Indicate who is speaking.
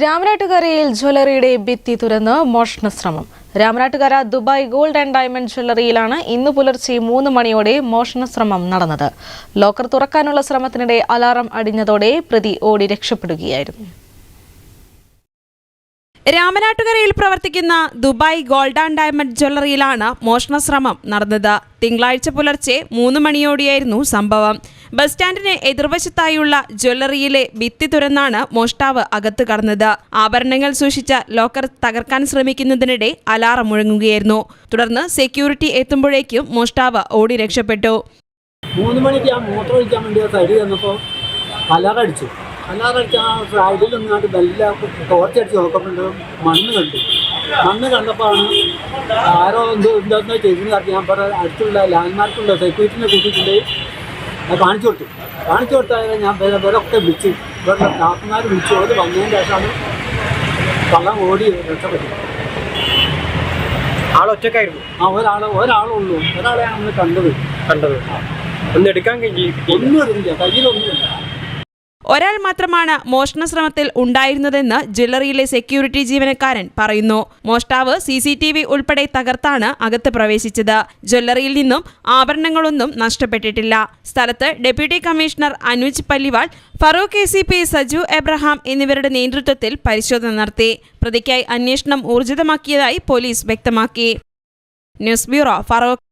Speaker 1: രാമനാട്ടുകരയിൽ ജ്വല്ലറിയുടെ ഭിത്തി തുറന്ന് മോഷണ ശ്രമം. Ramanattukara Dubai gold and diamond ജ്വല്ലറിയിലാണ് ഇന്ന് പുലർച്ചെ മൂന്ന് മണിയോടെ മോഷണ ശ്രമം നടന്നത്. ലോക്കർ തുറക്കാനുള്ള ശ്രമത്തിനിടെ അലാറം അടിഞ്ഞതോടെ പ്രതി ഓടി രക്ഷപ്പെടുകയായിരുന്നു.
Speaker 2: രാമനാട്ടുകരയിൽ പ്രവർത്തിക്കുന്ന ദുബായ് ഗോൾഡ് ആൻഡ് ഡയമണ്ട് ജ്വല്ലറിയിലാണ് മോഷണ ശ്രമം നടന്നത്. തിങ്കളാഴ്ച പുലർച്ചെ മൂന്ന് മണിയോടെയായിരുന്നു സംഭവം. ബസ് സ്റ്റാൻഡിന് എതിർവശത്തായുള്ള ജ്വല്ലറിയിലെ ഭിത്തി തുരന്നാണ് മോഷ്ടാവ് അകത്ത് കടന്നത്. ആഭരണങ്ങൾ സൂക്ഷിച്ച ലോക്കർ തകർക്കാൻ ശ്രമിക്കുന്നതിനിടെ അലാറം മുഴങ്ങുകയായിരുന്നു. തുടർന്ന് സെക്യൂരിറ്റി എത്തുമ്പോഴേക്കും മോഷ്ടാവ് ഓടി രക്ഷപ്പെട്ടു.
Speaker 3: മൂന്ന് മണിക്ക് മൂത്രം വേണ്ടി സൈഡിൽ ചെന്നപ്പോൾ അലാറടിച്ചു അലാറടിച്ച് ആ ഫ്ലൈറ്റിൽ നിന്നാണ്ട് മെല്ലെ ടോർച്ചടിച്ച് നോക്കുന്നുണ്ട് മണ്ണ് കണ്ടു. മണ്ണ് കണ്ടപ്പോഴാണ് ആരോ എന്തോ എന്താണെന്ന് ചെയ്തെന്ന് അറിയാം ഞാൻ പറഞ്ഞ അടുത്തുള്ള ലാൻഡ്മാർക്കുള്ള സെക്യൂരിറ്റിനെ കൂട്ടിയിട്ടുണ്ട്. അത് കാണിച്ചു കൊടുത്തു. കാണിച്ചു കൊടുത്താൽ ഞാൻ വേറെ ഇവരൊക്കെ വിളിച്ചു. ഇവരുടെ സ്റ്റാഫുമാർ വിളിച്ചു. അവർ വന്നതിന് ശേഷമാണ് കള്ളം ഓടി രക്ഷപ്പെട്ടത്.
Speaker 4: ആളൊറ്റക്കായിരുന്നു
Speaker 3: ആ ഒരാൾ ഒരാളുള്ളൂ ഒരാളെയാണ് കണ്ടത്.
Speaker 4: കണ്ടത്. ഒന്ന് എടുക്കാൻ കഴിഞ്ഞു
Speaker 3: ഒന്നും എടുക്കില്ല കയ്യിലൊന്നുമില്ല
Speaker 2: ഒരാൾ മാത്രമാണ് മോഷണ ശ്രമത്തിൽ ഉണ്ടായിരുന്നതെന്ന് ജ്വല്ലറിയിലെ സെക്യൂരിറ്റി ജീവനക്കാരൻ പറയുന്നു. മോഷ്ടാവ് സി സി ടി വി ഉൾപ്പെടെ തകർത്താണ് അകത്ത് പ്രവേശിച്ചത്. ജ്വല്ലറിയിൽ നിന്നും ആഭരണങ്ങളൊന്നും നഷ്ടപ്പെട്ടിട്ടില്ല. സ്ഥലത്ത് deputy commissioner Anuj Palliwal Farook A C P Saju Abraham എന്നിവരുടെ നേതൃത്വത്തിൽ പരിശോധന നടത്തി. പ്രതിക്കായി അന്വേഷണം ഊർജിതമാക്കിയതായി പോലീസ് വ്യക്തമാക്കി. News bureau Farook.